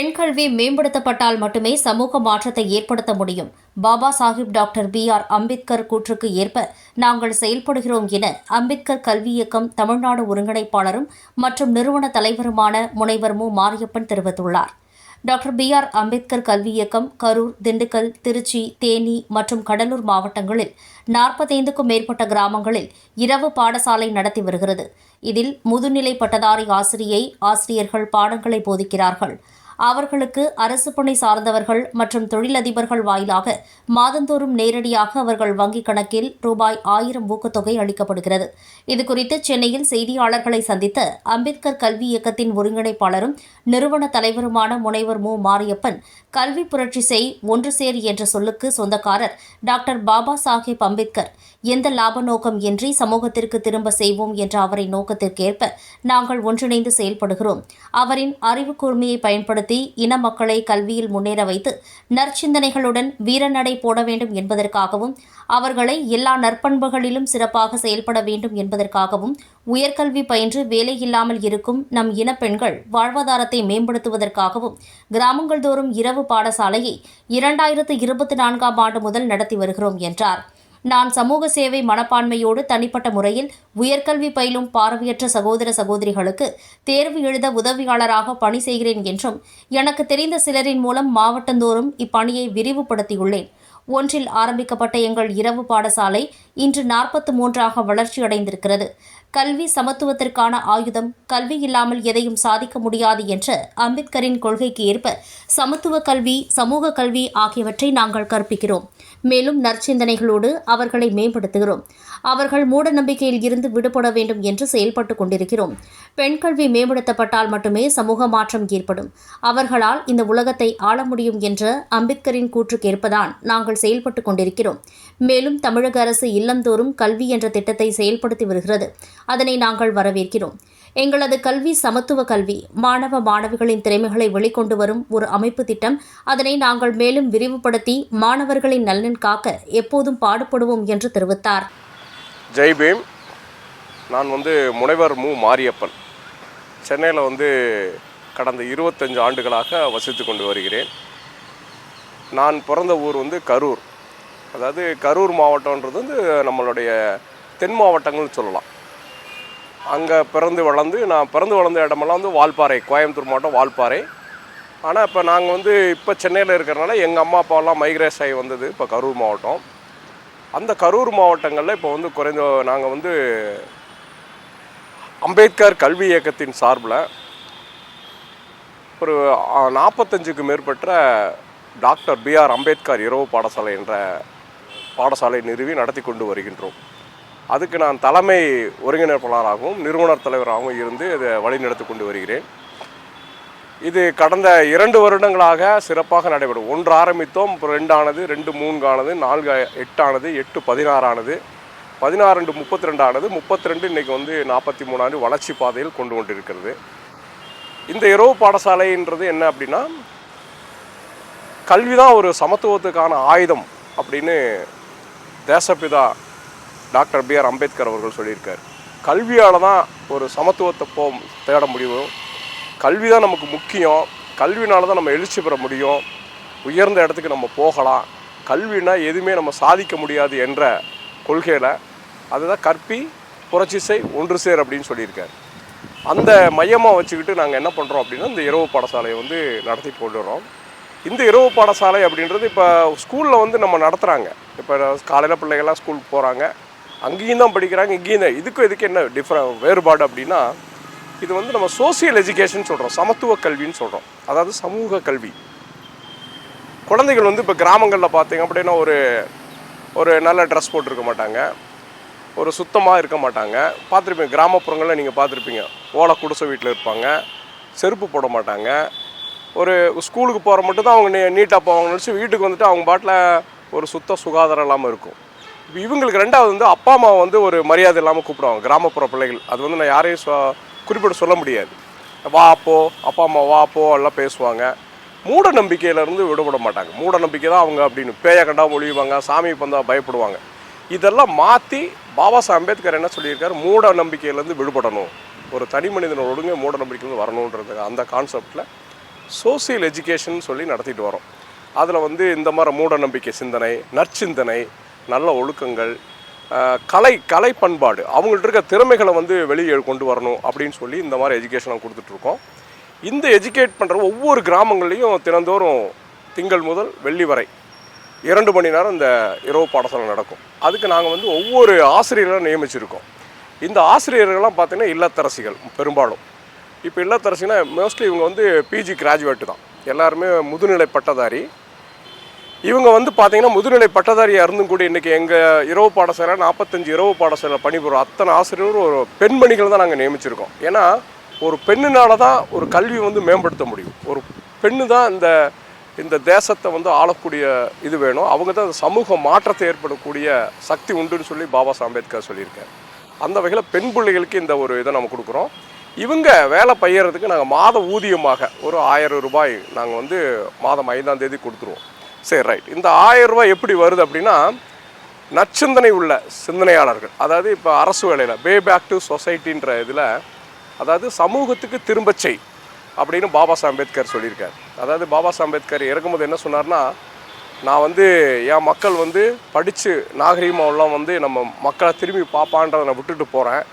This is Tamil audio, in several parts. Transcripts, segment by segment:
பெண் கல்வி மேம்படுத்தப்பட்டால் மட்டுமே சமூக மாற்றத்தை ஏற்படுத்த முடியும். Baba Saheb doctor B R Ambedkar கூற்றுக்கு ஏற்ப நாங்கள் செயல்படுகிறோம் என அம்பேத்கர் கல்வி இயக்கம் தமிழ்நாடு ஒருங்கிணைப்பாளரும் மற்றும் நிறுவன தலைவருமான முனைவர் மு. மாரியப்பன் தெரிவித்துள்ளார். டாக்டர் பி ஆர் அம்பேத்கர் கல்வி இயக்கம் கரூர் திண்டுக்கல் திருச்சி தேனி மற்றும் கடலூர் மாவட்டங்களில் நாற்பத்தைந்துக்கும் மேற்பட்ட கிராமங்களில் இரவு பாடசாலை நடத்தி வருகிறது. இதில் முதுநிலை பட்டதாரி ஆசிரியை ஆசிரியர்கள் பாடங்களை போதிக்கிறார்கள். அவர்களுக்கு அரசு பணி சார்ந்தவர்கள் மற்றும் தொழிலதிபர்கள் வாயிலாக மாதந்தோறும் நேரடியாக அவர்கள் வங்கிக் கணக்கில் ரூபாய் ஆயிரம் ஊக்கத்தொகை அளிக்கப்படுகிறது. இதுகுறித்து சென்னையில் செய்தியாளர்களை சந்தித்த அம்பேத்கர் கல்வி இயக்கத்தின் ஒருங்கிணைப்பாளரும் நிறுவன தலைவருமான முனைவர் மு. மாரியப்பன் கல்வி புரட்சி செய் ஒன்று சேர் என்ற சொல்லுக்கு சொந்தக்காரர் டாக்டர் பாபா சாஹேப் அம்பேத்கர் எந்த லாப நோக்கம் இன்றி சமூகத்திற்கு திரும்ப செய்வோம் என்ற அவரின் நோக்கத்திற்கேற்ப நாங்கள் ஒன்றிணைந்து செயல்படுகிறோம். அவரின் அறிவு கூர்மையை பயன்படுத்தி இன மக்களை கல்வியில் முன்னேற வைத்து நற்சிந்தனைகளுடன் வீரநடை போட வேண்டும் என்பதற்காகவும் அவர்களை எல்லா நற்பண்புகளிலும் சிறப்பாக செயல்பட வேண்டும் என்பதற்காகவும் உயர்கல்வி பயின்று வேலையில்லாமல் இருக்கும் நம் இனப்பெண்கள் வாழ்வாதாரத்தை மேம்படுத்துவதற்காகவும் கிராமங்கள் தோறும் இரவு பாடசாலையை இரண்டாயிரத்து இருபத்தி நான்காம் ஆண்டு முதல் நடத்தி வருகிறோம் என்றார். நான் சமூக சேவை மனப்பான்மையோடு தனிப்பட்ட முறையில் உயர்கல்வி பயிலும் பார்வையற்ற சகோதர சகோதரிகளுக்கு தேர்வு எழுத உதவியாளராக பணி செய்கிறேன் என்றும் எனக்கு தெரிந்த சிலரின் மூலம் மாவட்டந்தோறும் இப்பணியை விரிவுபடுத்தியுள்ளேன். ஒன்றில் ஆரம்பிக்கப்பட்ட எங்கள் இரவு பாடசாலை இன்று நாற்பத்து மூன்றாக வளர்ச்சியடைந்திருக்கிறது. கல்வி சமத்துவத்திற்கான ஆயுதம் கல்வி இல்லாமல் எதையும் சாதிக்க முடியாது என்ற அம்பேத்கரின் கொள்கைக்கு ஏற்ப சமத்துவ கல்வி சமூக கல்வி ஆகியவற்றை நாங்கள் கற்பிக்கிறோம். மேலும் நற்சிந்தனைகளோடு அவர்களை மேம்படுத்துகிறோம். அவர்கள் மூட நம்பிக்கையில் இருந்து விடுபட வேண்டும் என்று செயல்பட்டு கொண்டிருக்கிறோம். பெண் கல்வி மேம்படுத்தப்பட்டால் மட்டுமே சமூக மாற்றம் ஏற்படும். அவர்களால் இந்த உலகத்தை ஆள முடியும் என்ற அம்பேத்கரின் கூற்றுக்கேற்பதான் நாங்கள் செயல்பட்டு கொண்டிருக்கிறோம். மேலும் தமிழக அரசு இல்லந்தோறும் கல்வி என்ற திட்டத்தை செயல்படுத்தி வருகிறது. அதனை நாங்கள் வரவேற்கிறோம். எங்களது கல்வி சமத்துவ கல்வி மாணவ மாணவிகளின் திறமைகளை வெளிக்கொண்டு வரும் ஒரு அமைப்பு திட்டம். அதனை நாங்கள் மேலும் விரிவுபடுத்தி மாணவர்களின் நலன் காக்க எப்போதும் பாடுபடுவோம் என்று தெரிவித்தார். ஜெய் பீம். நான் வந்து முனைவர் மு. மாரியப்பன். சென்னையில் வந்து கடந்த இருபத்தஞ்சு ஆண்டுகளாக வசித்து கொண்டு வருகிறேன். நான் பிறந்த ஊர் வந்து கரூர். அதாவது கரூர் மாவட்டம்ன்றது வந்து நம்மளுடைய தென் மாவட்டங்கள்னு சொல்லலாம். அங்கே பிறந்து வளர்ந்து நான் பிறந்து வளர்ந்த இடமெல்லாம் வந்து வால்பாறை கோயம்புத்தூர் மாவட்டம் வால்பாறை. ஆனால் இப்போ நாங்கள் வந்து இப்போ சென்னையில் இருக்கிறனால எங்கள் அம்மா அப்பாவெல்லாம் மைக்ரேஸ் ஆகி வந்தது இப்போ கரூர் மாவட்டம். அந்த கரூர் மாவட்டங்களில் இப்போ வந்து குறைந்த நாங்கள் வந்து அம்பேத்கர் கல்வி இயக்கத்தின் சார்பில் ஒரு நாற்பத்தஞ்சுக்கு மேற்பட்ட டாக்டர் பிஆர் அம்பேத்கர் இரவு பாடசாலை என்ற பாடசாலை நிறுவி நடத்தி கொண்டு வருகின்றோம். அதுக்கு நான் தலைமை ஒருங்கிணைப்பாளராகவும் நிறுவனர் தலைவராகவும் இருந்து இதை வழிநடத்தி கொண்டு வருகிறேன். இது கடந்த இரண்டு வருடங்களாக சிறப்பாக நடைபெறும். ஒன்று ஆரம்பித்தோம் ரெண்டானது ரெண்டு மூன்கானது நான்கு எட்டானது எட்டு பதினாறானது பதினாறு ரெண்டு முப்பத்தி ரெண்டானது முப்பத்தி ரெண்டு இன்றைக்கி வந்து நாற்பத்தி மூணாண்டு வளர்ச்சி பாதையில் கொண்டு கொண்டிருக்கிறது இந்த இரவு பாடசாலைன்றது என்ன அப்படின்னா கல்வி தான் ஒரு சமத்துவத்துக்கான ஆயுதம் அப்படின்னு தேசப்பிதா டாக்டர் பிஆர் அம்பேத்கர் அவர்கள் சொல்லியிருக்கார். கல்வியால் தான் ஒரு சமத்துவத்தை போ தேட முடியும். கல்வி தான் நமக்கு முக்கியம். கல்வினால தான் நம்ம எழுச்சி பெற முடியும். உயர்ந்த இடத்துக்கு நம்ம போகலாம். கல்வினா எதுவுமே நம்ம சாதிக்க முடியாது என்ற கொள்கையில் அதுதான் கற்பி புரட்சிசை ஒன்று சேர் அப்படின்னு சொல்லியிருக்காரு. அந்த மையமாக வச்சுக்கிட்டு நாங்கள் என்ன பண்ணுறோம் அப்படின்னா இந்த இரவு பாடசாலையை வந்து நடத்தி கொண்டு வரோம் இந்த இரவு பாடசாலை அப்படின்றது இப்போ ஸ்கூலில் வந்து நம்ம நடத்துகிறாங்க இப்போ காலையில் பிள்ளைகள்லாம் ஸ்கூலுக்கு போகிறாங்க அங்கேயும் தான் படிக்கிறாங்க இங்கேயும் தான். இதுக்கும் இதுக்கு என்ன டிஃப்ரெண்ட் வேறுபாடு அப்படின்னா இது வந்து நம்ம சோசியல் எஜுகேஷன் சொல்கிறோம் சமத்துவ கல்வின்னு சொல்கிறோம் அதாவது சமூக கல்வி. குழந்தைகள் வந்து இப்போ கிராமங்களில் பார்த்தீங்க அப்படின்னா ஒரு ஒரு நல்ல ட்ரெஸ் போட்டிருக்க மாட்டாங்க. ஒரு சுத்தமாக இருக்க மாட்டாங்க. பார்த்துருப்பீங்க கிராமப்புறங்களில் நீங்கள் பார்த்துருப்பீங்க ஓலை குடிசை வீட்டில் இருப்பாங்க செருப்பு போட மாட்டாங்க. ஒரு ஸ்கூலுக்கு போகிற மட்டும் தான் அவங்க நீ நீட்டாக போவாங்க நினச்சி வீட்டுக்கு வந்துட்டு அவங்க பாட்டில் ஒரு சுத்த சுகாதாரம் இல்லாமல் இருக்கும். இப்போ இவங்களுக்கு ரெண்டாவது வந்து அப்பா அம்மா வந்து ஒரு மரியாதை இல்லாமல் கூப்பிடுவாங்க கிராமப்புற பிள்ளைகள். அது வந்து நான் யாரையும் சொ- குறிப்பிட சொல்ல முடியாது. வா அப்போ அப்பா அம்மா வா அப்போ எல்லாம் பேசுவாங்க. மூட நம்பிக்கையிலேருந்து விடுபட மாட்டாங்க. மூட நம்பிக்கை தான் அவங்க அப்படின்னு. பேய கண்டா ஒழிவாங்க சாமி பந்தா பயப்படுவாங்க. இதெல்லாம் மாற்றி பாபா சாஹ் அம்பேத்கர் என்ன சொல்லியிருக்காரு? மூட நம்பிக்கையிலேருந்து விடுபடணும். ஒரு தனி மனிதன் ஒழுங்கு மூட நம்பிக்கையிலேருந்து வரணுன்றது அந்த கான்செப்டில் சோசியல் எஜுகேஷன் சொல்லி நடத்திட்டு வரோம். அதில் வந்து இந்த மாதிரி மூட நம்பிக்கை சிந்தனை நற்சிந்தனை நல்ல ஒழுக்கங்கள் கலை கலை பண்பாடு அவங்கள்ட்ட இருக்க திறமைகளை வந்து வெளியே கொண்டு வரணும் அப்படின்னு சொல்லி இந்த மாதிரி எஜுகேஷனை கொடுத்துட்ருக்கோம். இந்த எஜுகேட் பண்ணுற ஒவ்வொரு கிராமங்கள்லேயும் தினந்தோறும் திங்கள் முதல் வெள்ளி வரை இரண்டு மணி நேரம் இந்த இரவு பாடசாலை நடக்கும். அதுக்கு நாங்கள் வந்து ஒவ்வொரு ஆசிரியர்களும் நியமிச்சிருக்கோம். இந்த ஆசிரியர்கள்லாம் பார்த்திங்கன்னா இல்லத்தரசிகள் பெரும்பாலும். இப்போ இல்லத்தரசினா மோஸ்ட்லி இவங்க வந்து பிஜி கிராஜுவேட்டு தான். எல்லாருமே முதுநிலை பட்டதாரி இவங்க வந்து பார்த்தீங்கன்னா முதுநிலை பட்டதாரியாக இருந்தும் கூட இன்றைக்கி எங்கள் இரவு பாடசாலை நாற்பத்தஞ்சு இரவு பாடசாலை பணிபுரியும் அத்தனை ஆசிரியரும் ஒரு பெண்மணிகள் தான் நாங்கள் நியமிச்சிருக்கோம். ஏன்னா ஒரு பெண்ணுனால தான் ஒரு கல்வியை வந்து மேம்படுத்த முடியும். ஒரு பெண்ணு தான் இந்த இந்த தேசத்தை வந்து ஆளக்கூடிய இது வேணும். அவங்க தான் சமூக மாற்றத்தை ஏற்படக்கூடிய சக்தி உண்டுன்னு சொல்லி பாபா சாஹ் அம்பேத்கர் சொல்லியிருக்காரு. அந்த வகையில் பெண் பிள்ளைகளுக்கு இந்த ஒரு இதை நம்ம கொடுக்குறோம். இவங்க வேலை பையறதுக்கு நாங்கள் மாத ஊதியமாக ஒரு ஆயிரம் ரூபாய் நாங்கள் வந்து மாதம் ஐந்தாம் தேதி கொடுத்துருவோம். சரி ரைட் இந்த ஆயிரம் ரூபாய் எப்படி வருது அப்படின்னா நற்சிந்தனை உள்ள சிந்தனையாளர்கள் அதாவது இப்போ அரசு வேலையில் பே பேக் டு சொசைட்டின்ற இதில் அதாவது சமூகத்துக்கு திரும்பச் செய் அப்படின்னு பாபா அம்பேத்கர் சொல்லியிருக்கார். அதாவது பாபா அம்பேத்கர் இறக்கும்போது என்ன சொன்னார்னா நான் வந்து என் மக்கள் வந்து படித்து நாகரீகமெல்லாம் வந்து நம்ம மக்களை திரும்பி பார்ப்பான்றதை நான் விட்டுட்டு போகிறேன்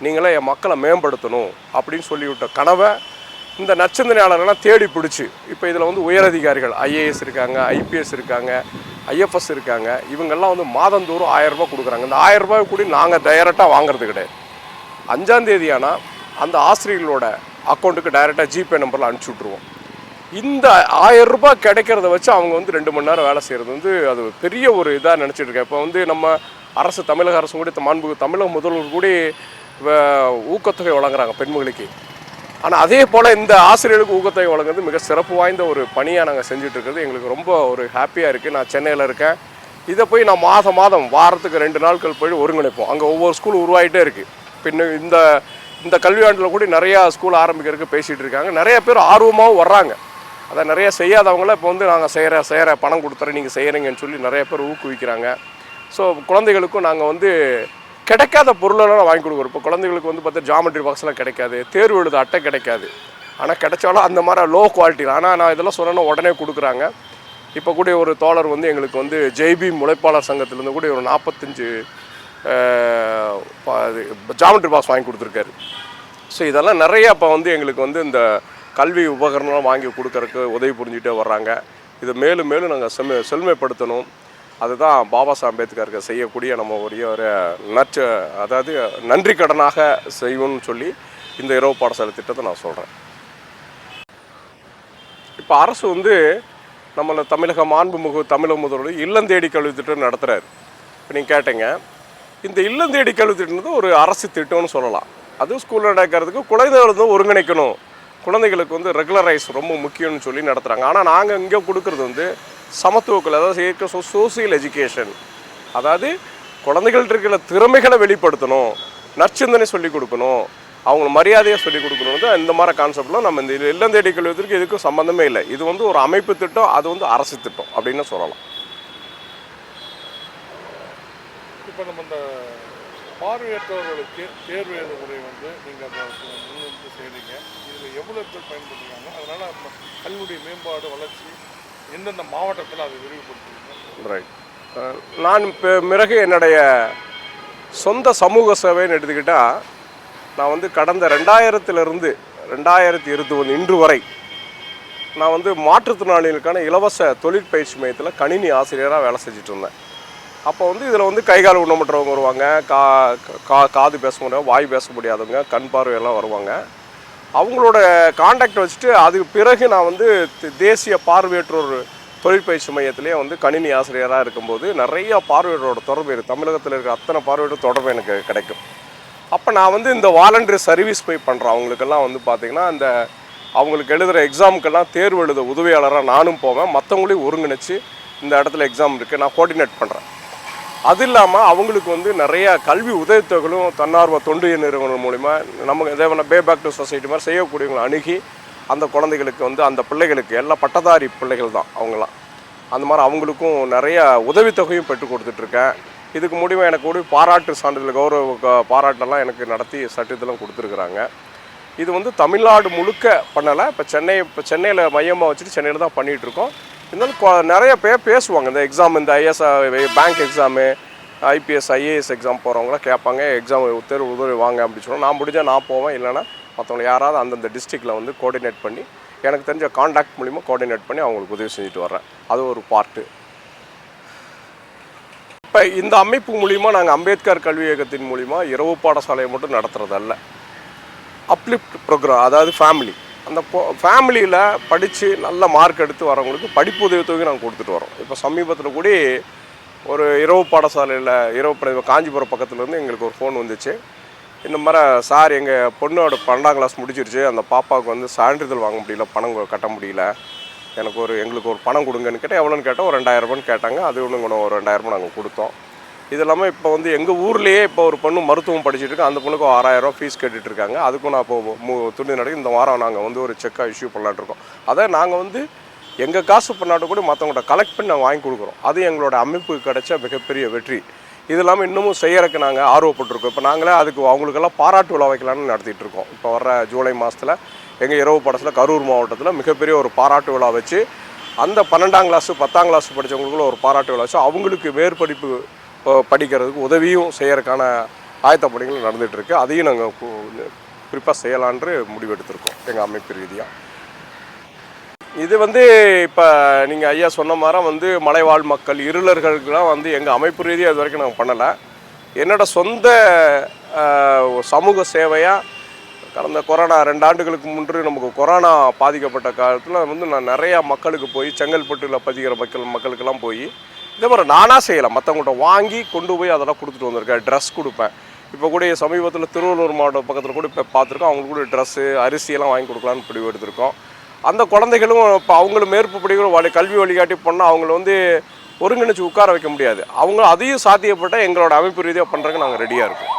நீங்களே என் மக்களை மேம்படுத்தணும் அப்படின்னு சொல்லிவிட்ட கனவை இந்த நற்சிந்தனையாளர்கள்லாம் தேடி பிடிச்சி இப்போ இதில் வந்து உயரதிகாரிகள் ஐஏஎஸ் இருக்காங்க ஐபிஎஸ் இருக்காங்க ஐஎஃப்எஸ் இருக்காங்க இவங்கெல்லாம் வந்து மாதந்தோறும் ஆயரரூபா கொடுக்குறாங்க. இந்த ஆயரரூபா கூட நாங்கள் டைரெக்டாக வாங்குறது கிடையாது. அஞ்சாந்தேதி ஆனால் அந்த ஆசிரியர்களோட அக்கௌண்ட்டுக்கு டைரெக்டாக ஜிபே நம்பரில் அனுப்பிச்சி விட்ருவோம் இந்த ஆயிரம் ரூபாய் கிடைக்கிறத வச்சு அவங்க வந்து ரெண்டு மணி நேரம் வேலை செய்கிறது வந்து அது பெரிய ஒரு இதாக நினச்சிட்டு இருக்கேன். இப்போ வந்து நம்ம அரசு தமிழக அரசு கூட மாண்பு தமிழக முதல்வர் கூட வ- ஊக்கத்தொகை வழங்குறாங்க பெண்மகளுக்கு. ஆனால் அதே போல் இந்த ஆசிரியர்களுக்கு ஊக்கத்தொகை வழங்குறது மிக சிறப்பு வாய்ந்த ஒரு பணியாக நாங்கள் செஞ்சுட்டு இருக்கிறது எங்களுக்கு ரொம்ப ஒரு ஹாப்பியாக இருக்குது நான் சென்னையில் இருக்கேன். இதை போய் நான் மாதம் மாதம் வாரத்துக்கு ரெண்டு நாட்கள் போய் ஒருங்கிணைப்போம். அங்கே ஒவ்வொரு ஸ்கூல் உருவாகிட்டே இருக்குது பின்ன இந்த இந்த கல்வியாண்டில் கூட நிறையா ஸ்கூல் ஆரம்பிக்கிறதுக்கு பேசிகிட்டு இருக்காங்க நிறைய பேர் ஆர்வமாகவும் வர்றாங்க. அதை நிறைய செய்யாதவங்கள இப்போ வந்து நாங்கள் செய்கிற செய்கிற பணம் கொடுத்துறேன் நீங்கள் செய்கிறீங்கன்னு சொல்லி நிறைய பேர் ஊக்குவிக்கிறாங்க. ஸோ குழந்தைகளுக்கும் நாங்கள் வந்து கிடைக்காத பொருளெல்லாம் வாங்கி கொடுக்குறோம் இப்போ குழந்தைகளுக்கு வந்து பார்த்தா ஜாமெட்ரி பாக்ஸ்லாம் கிடைக்காது தேர்வு எழுத அட்டை கிடைக்காது. ஆனால் கிடைச்சாலும் அந்த மாதிரி லோ. குவாலிட்டி ஆனால் நான் இதெல்லாம் சொன்னேன்னா உடனே கொடுக்குறாங்க. இப்போ கூட ஒரு தோழர் வந்து எங்களுக்கு வந்து ஜெய்பி முளைப்பாளர் சங்கத்திலேருந்து கூட ஒரு நாற்பத்தஞ்சு ஜாமெட்ரி பாக்ஸ் வாங்கி கொடுத்துருக்காரு. ஸோ இதெல்லாம் நிறைய இப்போ வந்து எங்களுக்கு வந்து இந்த கல்வி உபகரணம் வாங்கி கொடுக்கறதுக்கு உதவி புரிஞ்சுட்டே வர்றாங்க. இதை மேலும் மேலும் நாங்கள் செம்ம செழுமைப்படுத்தணும். அதுதான் பாபா சாஹ் அம்பேத்கருக்கு செய்யக்கூடிய நம்ம ஒரே ஒரு நற்று அதாவது நன்றி கடனாக செய்வோம்னு சொல்லி இந்த இரவு பாடசாலை திட்டத்தை நான் சொல்கிறேன் இப்போ அரசு வந்து நம்மளை தமிழக மாண்புமிகு தமிழக முதல்வர் இல்லம் தேடி கல்வி திட்டம் நடத்துகிறாரு இப்போ நீங்கள் கேட்டீங்க. இந்த இல்லம் தேடி கல்வி திட்டம்ன்றது ஒரு அரசு திட்டம்னு சொல்லலாம். அதுவும் ஸ்கூலில் நடக்கிறதுக்கு குழந்தைகள் வந்து ஒருங்கிணைக்கணும். குழந்தைகளுக்கு வந்து ரெகுலரைஸ் ரொம்ப முக்கியம்னு சொல்லி நடத்துகிறாங்க ஆனால் நாங்கள் இங்கே கொடுக்குறது வந்து சமத்துவக்கல் அதாவது இருக்க சோசியல் எஜுகேஷன் அதாவது குழந்தைகள்ட்ட இருக்கிற திறமைகளை வெளிப்படுத்தணும் நற்சிந்தனை சொல்லிக் கொடுக்கணும் அவங்க மரியாதையை சொல்லிக் கொடுக்கணும் இந்த மாதிரி கான்செப்ட்லாம் நம்ம இந்த இல்லம் தேடி கல்வியத்திற்கு இதுக்கும் சம்மந்தமே இல்லை. இது வந்து ஒரு அமைப்பு திட்டம் அது வந்து அரசு திட்டம் அப்படின்னு சொல்லலாம். இப்போ நம்ம இந்த பார்வையற்றவர்களுக்கு தேர்வு எழுத முறை வந்து நீங்கள் அதை முன்னிருந்து செய்கிறீங்க இதில் எவ்வளோ பேர் பயன்படுத்துகிறாங்க அதனால் நம்ம கல்வியுடைய மேம்பாடு வளர்ச்சி எந்தெந்த மாவட்டத்தில் அதை விரிவுபடுத்துறீங்க? ரைட் நான் இப்போ பிறகு என்னுடைய சொந்த சமூக சேவைன்னு எடுத்துக்கிட்டால் நான் வந்து கடந்த ரெண்டாயிரத்திலிருந்து ரெண்டாயிரத்தி இருபத்தி ஒன்று இன்று வரை நான் வந்து மாற்றுத்திறனாளிகளுக்கான இலவச தொழிற்பயிற்சி மையத்தில் கணினி ஆசிரியராக வேலை செஞ்சுட்டு இருந்தேன் அப்போ வந்து இதில் வந்து கை கால் வருவாங்க கா கா காது பேச முடியாது வாய் பேச முடியாதவங்க கண் பார்வையெல்லாம் வருவாங்க. அவங்களோட காண்டாக்ட் வச்சுட்டு அதுக்கு பிறகு நான் வந்து தேசிய பார்வையற்றோர் தொழிற்பயிற்சி மையத்திலேயே வந்து கணினி ஆசிரியராக இருக்கும்போது நிறைய பார்வையற்றோட தொடர்பு இருக்குது தமிழகத்தில் இருக்கிற அத்தனை பார்வையோட தொடர்பு எனக்கு கிடைக்கும். அப்போ நான் வந்து இந்த வாலண்டரி சர்வீஸ் போய் பண்ணுறேன் அவங்களுக்கெல்லாம் வந்து பார்த்திங்கன்னா இந்த அவங்களுக்கு எழுதுகிற எக்ஸாமுக்கெல்லாம் தேர்வு எழுத உதவியாளராக நானும் போவேன். மற்றவங்களையும் ஒருங்கிணைச்சு இந்த இடத்துல எக்ஸாம் இருக்குது நான் கோஆர்டினேட் பண்ணுறேன் அது இல்லாமல் அவங்களுக்கு வந்து நிறையா கல்வி உதவித்தொகைகளும் தன்னார்வ தொண்டு நிறுவனம் மூலிமா நம்ம இதே பே பேக் டு சொசைட்டி மாதிரி செய்யக்கூடியவங்களை அணுகி அந்த குழந்தைகளுக்கு வந்து அந்த பிள்ளைகளுக்கு எல்லா பட்டதாரி பிள்ளைகள் தான் அவங்களாம் அந்த மாதிரி அவங்களுக்கும் நிறையா உதவித்தொகையும் பெற்று கொடுத்துட்ருக்கேன். இதுக்கு முடிவு எனக்கு கூட பாராட்டு சான்றிதழ் கௌரவ பாராட்டெல்லாம் எனக்கு நடத்தி சர்டிஃபிகேட்லாம் கொடுத்துருக்குறாங்க. இது வந்து தமிழ்நாடு முழுக்க பண்ணலை. இப்போ சென்னை இப்போ சென்னையில் மையமாக வச்சுட்டு சென்னையில் தான் பண்ணிகிட்ருக்கோம் இருந்தாலும் நிறைய பேர் பேசுவாங்க. இந்த எக்ஸாம் இந்த IS bank exam IPS IAS exam போகிறவங்களாம் கேட்பாங்க எக்ஸாம் தேர்வு உதவி வாங்க அப்படின்னு சொன்னால் நான் முடிஞ்சால் நான் போவேன். இல்லைன்னா மற்றவங்க யாராவது அந்தந்த டிஸ்ட்ரிக்டில் வந்து கோஆர்டினேட் பண்ணி எனக்கு தெரிஞ்ச காண்டாக்ட் மூலிமா கோஆர்டினேட் பண்ணி அவங்களுக்கு உதவி செஞ்சுட்டு வர்றேன். அது ஒரு பார்ட்டு இப்போ இந்த அமைப்பு மூலிமா நாங்கள் அம்பேத்கர் கல்வி இயக்கத்தின் மூலிமா இரவு பாடசாலையை மட்டும் நடத்துகிறதல்ல அப்லிஃப்ட் ப்ரோக்ராம் அதாவது ஃபேமிலி அந்த ஃபேமிலியில் படித்து நல்ல மார்க் எடுத்து வரவங்களுக்கு படிப்பு உதவித்தொகை நாங்கள் கொடுத்துட்டு வரோம். இப்போ சமீபத்தில் கூட ஒரு இரவு பாடசாலையில் இரவு பட காஞ்சிபுரம் பக்கத்துலேருந்து எங்களுக்கு ஒரு ஃபோன் வந்துச்சு. இந்த மாதிரி சார் எங்கள் பொண்ணோட பன்னெண்டாம் கிளாஸ் முடிச்சிருச்சு அந்த பாப்பாவுக்கு வந்து சான்றிதழ் வாங்க முடியல பணம் கட்ட முடியல. எனக்கு ஒரு எங்களுக்கு ஒரு பணம் கொடுங்கன்னு கேட்டால் எவ்வளோன்னு கேட்டோம் ஒரு ரெண்டாயிரம் ரூபான்னு கேட்டாங்க. அது ஒன்று ஒரு ரெண்டாயிரம் நாங்கள் கொடுத்தோம். இது இல்லாமல் இப்போ வந்து எங்கள் ஊர்லேயே இப்போ ஒரு பொண்ணு மருத்துவம் படிச்சுட்டு இருக்கு. அந்த பொண்ணுக்கு ஆறாயிரம் ஃபீஸ் கேட்டுட்ருக்காங்க இருக்காங்க. அதுக்கும் நான் இப்போ மு துணி நடக்கு. இந்த வாரம் நாங்கள் வந்து ஒரு செக்காக இஷ்யூ பண்ணலான்னு இருக்கோம். அதை நாங்கள் வந்து எங்கள் காசு பண்ணாட்ட கூட மற்றவங்கள்ட்ட கலெக்ட் பண்ணி நாங்கள் வாங்கி கொடுக்குறோம். அது எங்களோட அமைப்புக்கு கிடைச்ச மிகப்பெரிய வெற்றி. இது இல்லாமல் இன்னமும் செய்யறதுக்கு நாங்கள் ஆர்வப்பட்டிருக்கோம். இப்போ நாங்களே அதுக்கு அவங்களுக்கெல்லாம் பாராட்டு விழா வைக்கலாம்னு நடத்திட்டு இருக்கோம். இப்போ வர்ற ஜூலை மாதத்தில் எங்கள் இரவு படத்தில் கரூர் மாவட்டத்தில் மிகப்பெரிய ஒரு பாராட்டு விழா வச்சு அந்த பன்னெண்டாம் கிளாஸ் பத்தாம் கிளாஸ் படித்தவங்களுக்குள்ள ஒரு பாராட்டு விழா வச்சு அவங்களுக்கு மேற்படிப்பு படிக்கிறதுக்கு உதவியும் செய்யறதுக்கான ஆயத்த பணிகள் நடந்துட்டு இருக்கு அதையும் நாங்கள் குறிப்பாக செய்யலான்று முடிவெடுத்திருக்கோம் எங்கள் அமைப்பு ரீதியாக இது வந்து இப்போ நீங்கள் ஐயா சொன்ன மாதிரி வந்து மலைவாழ் மக்கள் இருளர்களுக்கெல்லாம் வந்து எங்கள் அமைப்பு ரீதியாக இது வரைக்கும் நாங்கள் பண்ணலை. என்னோட சொந்த சமூக சேவையாக கடந்த கொரோனா ரெண்டு ஆண்டுகளுக்கு முன்பு நமக்கு கொரோனா பாதிக்கப்பட்ட காலத்தில் வந்து நான் நிறையா மக்களுக்கு போய் செங்கல்பட்டுல பதிக்கிற மக்கள் மக்களுக்கெல்லாம் போய் இதே மாதிரி நானாக செய்யலாம். மற்றவங்கள்ட்ட வாங்கி கொண்டு போய் அதெல்லாம் கொடுத்துட்டு வந்திருக்கேன். ட்ரெஸ் கொடுப்பேன். இப்போ கூட சமீபத்தில் திருவள்ளூர் மாவட்டம் பக்கத்தில் கூட இப்போ பார்த்துருக்கோம். அவங்களுக்கு கூட ட்ரெஸ்ஸு அரிசியெல்லாம் வாங்கி கொடுக்கலான்னு முடிவு எடுத்திருக்கோம். அந்த குழந்தைகளும் இப்போ அவங்களும் மேற்பு படிக்கிற வழி கல்வி வழிகாட்டி பண்ணால் அவங்கள வந்து ஒருங்கிணைச்சு உட்கார வைக்க முடியாது. அவங்க அதையும் சாத்தியப்பட்ட எங்களோட அமைப்பு ரீதியாக பண்ணுறதுக்கு நாங்கள் ரெடியாக இருக்கோம்.